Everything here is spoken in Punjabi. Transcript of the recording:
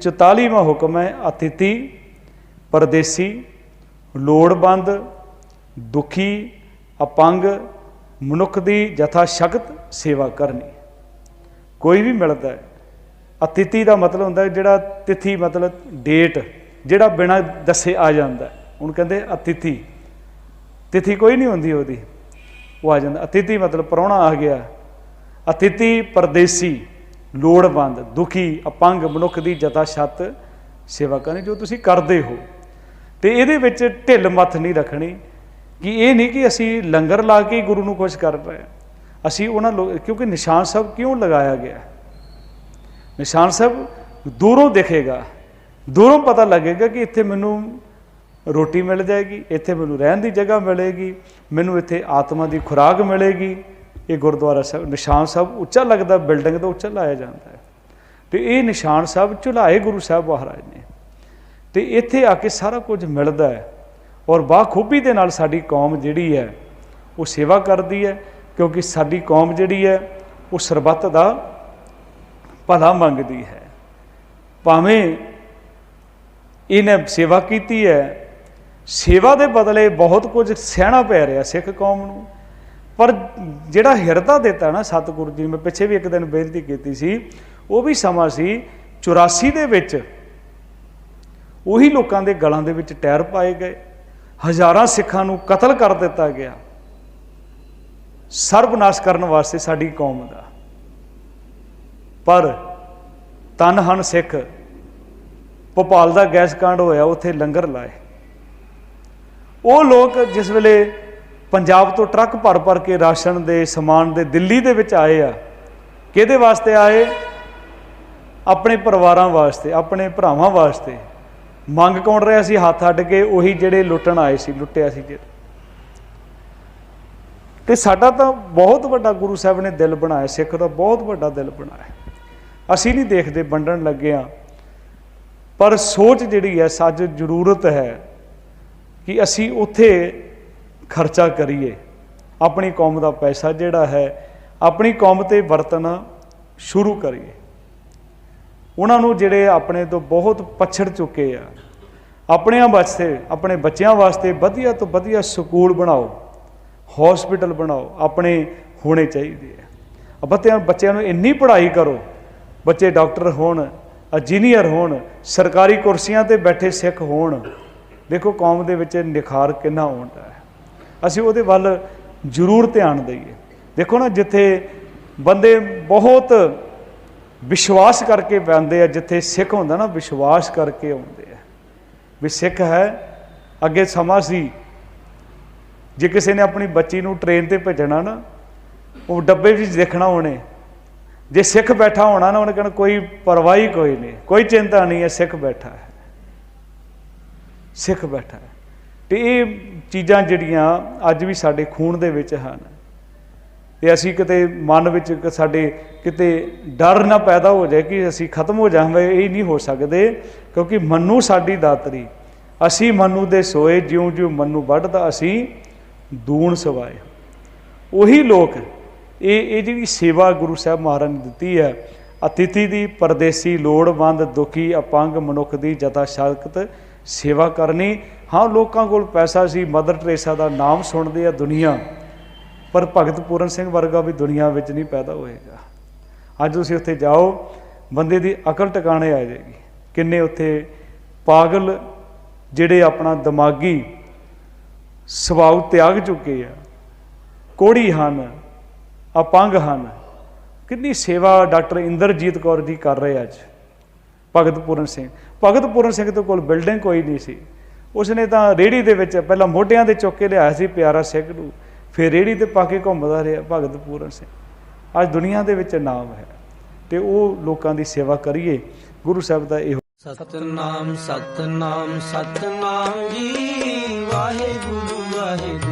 44ਵਾਂ ਹੁਕਮ ਹੈ ਅਤਿਥੀ ਪਰਦੇਸੀ, ਲੋੜਵੰਦ, ਦੁਖੀ, ਅਪੰਗ, ਮਨੁੱਖ ਦੀ ਜਥਾ ਸ਼ਕਤ ਸੇਵਾ ਕਰਨੀ। ਕੋਈ ਵੀ ਮਿਲਦਾ ਹੈ। ਅਤਿਥੀ ਦਾ ਮਤਲਬ ਹੁੰਦਾ ਜਿਹੜਾ ਤਿਥੀ ਮਤਲਬ ਡੇਟ, ਜਿਹੜਾ ਬਿਨਾਂ ਦੱਸੇ ਆ ਜਾਂਦਾ ਹੁਣ ਕਹਿੰਦੇ ਅਤਿਥੀ ਤਿਥੀ ਕੋਈ ਨਹੀਂ ਹੁੰਦੀ ਉਹਦੀ। ਉਹ ਆ ਜਾਂਦਾ। ਅਤਿਥੀ ਮਤਲਬ ਪ੍ਰਾਹੁਣਾ ਆ ਗਿਆ। ਅਤਿਥੀ ਪਰਦੇਸੀ। ਲੋੜਵੰਦ, ਦੁਖੀ, ਅਪੰਗ ਮਨੁੱਖ ਦੀ ਜਤਾ ਛੱਤ ਸੇਵਾ ਕਰਨੀ ਜੋ ਤੁਸੀਂ ਕਰਦੇ ਹੋ। ਤੇ ਇਹਦੇ ਵਿੱਚ ਢਿੱਲ ਮੱਥ ਨਹੀਂ ਰੱਖਣੀ ਕਿ ਇਹ ਨਹੀਂ ਕਿ ਅਸੀਂ ਲੰਗਰ ਲਾ ਕੇ ਗੁਰੂ ਨੂੰ ਖੁਸ਼ ਕਰ ਪਏ ਅਸੀਂ ਉਹਨਾਂ ਲੋਕ ਕਿਉਂਕਿ ਨਿਸ਼ਾਨ ਸਾਹਿਬ ਕਿਉਂ ਲਗਾਇਆ ਗਿਆ? ਨਿਸ਼ਾਨ ਸਾਹਿਬ ਦੂਰੋਂ ਦਿਖੇਗਾ, ਦੂਰੋਂ ਪਤਾ ਲੱਗੇਗਾ ਕਿ ਇੱਥੇ ਮੈਨੂੰ ਰੋਟੀ ਮਿਲ ਜਾਏਗੀ, ਇੱਥੇ ਮੈਨੂੰ ਰਹਿਣ ਦੀ ਜਗ੍ਹਾ ਮਿਲੇਗੀ, ਮੈਨੂੰ ਇੱਥੇ ਆਤਮਾ ਦੀ ਖੁਰਾਕ ਮਿਲੇਗੀ। ਇਹ ਗੁਰਦੁਆਰਾ ਸਾਹਿਬ, ਨਿਸ਼ਾਨ ਸਾਹਿਬ ਉੱਚਾ ਲੱਗਦਾ, ਬਿਲਡਿੰਗ ਤੋਂ ਉੱਚਾ ਲਾਇਆ ਜਾਂਦਾ ਹੈ। ਤੇ ਇਹ ਨਿਸ਼ਾਨ ਸਾਹਿਬ ਝੁਲਾਏ ਗੁਰੂ ਸਾਹਿਬ ਮਹਾਰਾਜ ਨੇ। ਤੇ ਇੱਥੇ ਆ ਕੇ ਸਾਰਾ ਕੁਝ ਮਿਲਦਾ ਹੈ ਔਰ ਬਾਖੂਬੀ ਦੇ ਨਾਲ ਸਾਡੀ ਕੌਮ ਜਿਹੜੀ ਹੈ, ਉਹ ਸੇਵਾ ਕਰਦੀ ਹੈ, ਕਿਉਂਕਿ ਸਾਡੀ ਕੌਮ ਜਿਹੜੀ ਹੈ, ਉਹ ਸਰਬੱਤ ਦਾ ਭਲਾ ਮੰਗਦੀ ਹੈ। ਭਾਵੇਂ ਇਹਨੇ ਸੇਵਾ ਕੀਤੀ ਹੈ, ਸੇਵਾ ਦੇ ਬਦਲੇ ਬਹੁਤ ਕੁਝ ਸਹਿਣਾ ਪੈ ਰਿਹਾ ਸਿੱਖ ਕੌਮ ਨੂੰ। ਪਰ ਜਿਹੜਾ ਹਿਰਦਾ ਦਿੱਤਾ ਨਾ ਸਤਿਗੁਰੂ ਜੀ ਨੇ, ਮੈਂ ਪਿੱਛੇ ਵੀ ਇੱਕ ਦਿਨ ਬੇਨਤੀ ਕੀਤੀ ਸੀ, ਉਹ ਵੀ ਸਮਾਂ ਸੀ 84 ਦੇ ਵਿੱਚ ਉਹੀ ਲੋਕਾਂ ਦੇ ਗਲਾਂ ਦੇ ਵਿੱਚ ਟਾਇਰ ਪਾਏ ਗਏ, ਹਜ਼ਾਰਾਂ ਸਿੱਖਾਂ ਨੂੰ ਕਤਲ ਕਰ ਦਿੱਤਾ ਗਿਆ। ਸਰਬਨਾਸ਼ ਕਰਨ ਵਾਸਤੇ ਸਾਡੀ ਕੌਮ ਦਾ। ਪਰ ਤਨ ਹਨ ਸਿੱਖ ਭੋਪਾਲ ਦਾ ਗੈਸ ਕਾਂਡ ਹੋਇਆ, ਉੱਥੇ ਲੰਗਰ ਲਾਏ। ਉਹ ਲੋਕ ਜਿਸ ਵੇਲੇ ਪੰਜਾਬ ਤੋਂ ਟਰੱਕ ਭਰ ਭਰ ਕੇ ਰਾਸ਼ਨ ਦੇ ਸਮਾਨ ਦੇ ਦਿੱਲੀ ਦੇ ਵਿੱਚ ਆਏ ਆ। ਕਿਹਦੇ ਵਾਸਤੇ ਆਏ? ਆਪਣੇ ਪਰਿਵਾਰਾਂ ਵਾਸਤੇ, ਆਪਣੇ ਭਰਾਵਾਂ ਵਾਸਤੇ। ਮੰਗ ਕੌਣ ਰਿਹਾ ਸੀ? ਹੱਥ ਅੱਡ ਕੇ ਉਹੀ ਜਿਹੜੇ ਲੁੱਟਣ ਆਏ ਸੀ, ਲੁੱਟਿਆ ਸੀ ਜਿਹੜੇ ਤੇ ਸਾਡਾ ਤਾਂ ਬਹੁਤ ਵੱਡਾ ਗੁਰੂ ਸਾਹਿਬ ਨੇ ਦਿਲ ਬਣਾਇਆ, ਸਿੱਖ ਦਾ ਬਹੁਤ ਵੱਡਾ ਦਿਲ ਬਣਾਇਆ। ਅਸੀਂ ਨਹੀਂ ਦੇਖਦੇ, ਵੰਡਣ ਲੱਗੇ ਆ ਪਰ ਸੋਚ ਜਿਹੜੀ ਹੈ ਸੱਜ ਜ਼ਰੂਰਤ ਹੈ ਕਿ ਅਸੀਂ ਉੱਥੇ ਖਰਚਾ ਕਰੀਏ। ਆਪਣੀ ਕੌਮ ਦਾ ਪੈਸਾ ਜਿਹੜਾ ਹੈ, ਆਪਣੀ ਕੌਮ ਤੇ ਵਰਤਣਾ ਸ਼ੁਰੂ ਕਰੀਏ। ਉਹਨਾਂ ਨੂੰ ਜਿਹੜੇ ਆਪਣੇ ਤੋਂ ਬਹੁਤ ਪਛੜ ਚੁੱਕੇ ਆ, ਆਪਣਿਆਂ ਵਾਸਤੇ, ਆਪਣੇ ਬੱਚਿਆਂ ਵਾਸਤੇ ਵਧੀਆ ਤੋਂ ਵਧੀਆ ਸਕੂਲ ਬਣਾਓ ਹਸਪੀਟਲ ਬਣਾਓ, ਆਪਣੇ ਹੋਣੇ ਚਾਹੀਦੇ ਆ। ਬੱਚਿਆਂ ਬੱਚਿਆਂ ਨੂੰ ਇੰਨੀ ਪੜ੍ਹਾਈ ਕਰੋ, ਬੱਚੇ ਡਾਕਟਰ ਹੋਣ ਇੰਜੀਨੀਅਰ ਹੋਣ, ਸਰਕਾਰੀ ਕੁਰਸੀਆਂ ਤੇ ਬੈਠੇ ਸਿੱਖ ਹੋਣ, ਦੇਖੋ ਕੌਮ ਦੇ ਵਿੱਚ ਨਿਖਾਰ ਕਿੰਨਾ ਆਉਂਦਾ ਹੈ। ਅਸੀਂ ਉਹਦੇ ਵੱਲ ਜ਼ਰੂਰ ਧਿਆਨ ਦਈਏ। ਦੇਖੋ ਨਾ, ਜਿੱਥੇ ਬੰਦੇ ਬਹੁਤ ਵਿਸ਼ਵਾਸ ਕਰਕੇ ਬੰਦੇ ਆ, ਜਿੱਥੇ ਸਿੱਖ ਹੁੰਦਾ ਨਾ, ਵਿਸ਼ਵਾਸ ਕਰਕੇ ਆਉਂਦੇ ਆ। ਵੀ ਸਿੱਖ ਹੈ, ਅੱਗੇ ਸਮਾਂ ਸੀ। ਜੇ ਕਿਸੇ ਨੇ ਆਪਣੀ ਬੱਚੀ ਨੂੰ ਟ੍ਰੇਨ ਤੇ ਭੇਜਣਾ ਨਾ, ਉਹ ਡੱਬੇ ਵਿੱਚ ਦੇਖਣਾ ਉਹਨੇ। ਜੇ ਸਿੱਖ ਬੈਠਾ ਹੋਣਾ ਨਾ, ਉਹਨੇ ਕਹਿਣਾ, ਕੋਈ ਪਰਵਾਹੀ ਕੋਈ ਨਹੀਂ, ਕੋਈ ਚਿੰਤਾ ਨਹੀਂ ਹੈ, ਸਿੱਖ ਬੈਠਾ ਹੈ। ਸਿੱਖ ਬੈਠਾ ਹੈ। ਤੇ ਇਹ ਚੀਜ਼ਾਂ ਜਿਹੜੀਆਂ ਅੱਜ ਵੀ ਸਾਡੇ ਖੂਨ ਦੇ ਵਿੱਚ ਹਨ। ਤੇ ਅਸੀਂ ਕਿਤੇ ਮਨ ਵਿੱਚ ਸਾਡੇ ਕਿਤੇ ਡਰ ਨਾ ਪੈਦਾ ਹੋ ਜਾਏ ਕਿ ਅਸੀਂ ਖਤਮ ਹੋ ਜਾਵਾਂਗੇ, ਇਹ ਨਹੀਂ ਹੋ ਸਕਦੇ, ਕਿਉਂਕਿ ਮਨੂ ਸਾਡੀ ਦਾਤਰੀ। ਅਸੀਂ ਮਨੂ ਦੇ ਸੋਏ ਜਿਉਂ ਜਿਉਂ ਮੰਨੂ ਵੱਢਦਾ ਅਸੀਂ ਦੂਣ ਸਵਾਏ। ਉਹੀ ਲੋਕ, ਇਹ ਇਹ ਜਿਹੜੀ ਸੇਵਾ ਗੁਰੂ ਸਾਹਿਬ ਮਹਾਰਾਜ ਨੇ ਦਿੱਤੀ ਹੈ, ਅਤਿਥੀ ਦੀ ਪਰਦੇਸੀ ਲੋੜਵੰਦ ਦੁਖੀ ਅਪੰਗ ਮਨੁੱਖ ਦੀ ਜਤਾ ਸ਼ਕਤ ਸੇਵਾ ਕਰਨੀ ਹਾਂ, ਲੋਕਾਂ ਕੋਲ ਪੈਸਾ ਸੀ, ਮਦਰ ਟਰੇਸਾ ਦਾ ਨਾਮ ਸੁਣਦੇ ਆ ਦੁਨੀਆ, ਪਰ ਭਗਤ ਪੂਰਨ ਸਿੰਘ ਵਰਗਾ ਵੀ ਦੁਨੀਆ ਵਿੱਚ ਨਹੀਂ ਪੈਦਾ ਹੋਏਗਾ। ਅੱਜ ਤੁਸੀਂ ਉੱਥੇ ਜਾਓ, ਬੰਦੇ ਦੀ ਅਕਲ ਟਿਕਾਣੇ ਆ ਜਾਏਗੀ। ਕਿੰਨੇ ਉੱਥੇ ਪਾਗਲ ਜਿਹੜੇ ਆਪਣਾ ਦਿਮਾਗੀ ਸੁਭਾਅ ਤਿਆਗ ਚੁੱਕੇ ਆ, ਕੋੜੀ ਹਨ, ਅਪੰਗ ਹਨ। ਕਿੰਨੀ ਸੇਵਾ ਡਾਕਟਰ ਇੰਦਰਜੀਤ ਕੌਰ ਜੀ ਕਰ ਰਹੇ ਅੱਜ, ਭਗਤ ਪੂਰਨ ਸਿੰਘ। ਭਗਤ ਪੂਰਨ ਸਿੰਘ ਦੇ ਕੋਲ ਬਿਲਡਿੰਗ ਕੋਈ ਨਹੀਂ ਸੀ। ਉਸਨੇ ਤਾਂ ਰੇੜੀ ਦੇ ਵਿੱਚ ਪਹਿਲਾਂ ਮੋਢਿਆਂ ਤੇ ਚੁੱਕ ਕੇ ਲਿਆਇਆ ਸੀ, ਪਿਆਰਾ ਸਿੰਘ ਨੂੰ। ਫਿਰ ਰੇੜੀ ਤੇ ਪਾ ਕੇ ਘੁੰਮਦਾ ਰਿਹਾ, ਭਗਤ ਪੂਰਨ ਸਿੰਘ। ਅੱਜ ਦੁਨੀਆ ਦੇ ਵਿੱਚ ਨਾਮ ਹੈ। ਤੇ ਉਹ ਲੋਕਾਂ ਦੀ ਸੇਵਾ ਕਰੀਏ। ਗੁਰੂ ਸਾਹਿਬ ਦਾ ਇਹ ਸਤਨਾਮ ਸਤਨਾਮ ਸਤਨਾਮ ਜੀ। ਵਾਹਿਗੁਰੂ।